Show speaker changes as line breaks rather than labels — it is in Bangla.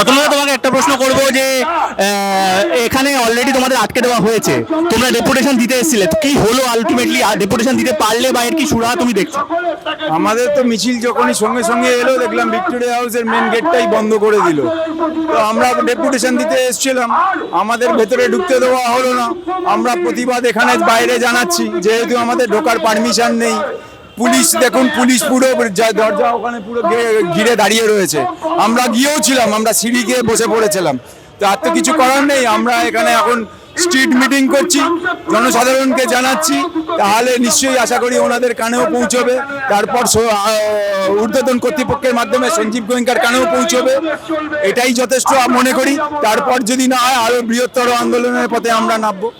অতনুদা তোমাকে একটা প্রশ্ন করব যে এখানে অলরেডি তোমাদের আটকে দেওয়া হয়েছে। তোমরা ডেপুটেশন দিতে এসেছিলে। কি হলো আলটিমেটলি ডেপুটেশন দিতে পারলে বা এর কি সুরাহা তুমি দেখছ?
আমাদের তো মিছিল যখনই সঙ্গে সঙ্গে এলো, দেখলাম ভিক্টোরিয়া হাউসের মেন গেটটাই বন্ধ করে দিল। তো আমরা ডেপুটেশন দিতে এসেছিলাম। আমাদের ভেতরে ঢুকতে দেওয়া হলো না। আমরা প্রতিবাদ এখানে বাইরে জানাচ্ছি, যেহেতু আমাদের ঢোকার পারমিশন নেই। পুলিশ, দেখুন, পুলিশ পুরো দরজা ওখানে পুরো ঘিরে- দাঁড়িয়ে রয়েছে। আমরা গিয়েও ছিলাম, আমরা সিঁড়ি গিয়ে বসে পড়েছিলাম। তো আর তো কিছু করার নেই, আমরা এখানে এখন স্ট্রিট মিটিং করছি, জনসাধারণকে জানাচ্ছি, তাহলে নিশ্চয়ই আশা করি ওনাদের কানেও পৌঁছবে। তারপর ঊর্ধ্বতন কর্তৃপক্ষের মাধ্যমে সঞ্জীব গোয়েঙ্কার কানেও পৌঁছবে। এটাই যথেষ্ট মনে করি। তারপর যদি না হয়, আরও বৃহত্তর আন্দোলনের পথে আমরা নামবো।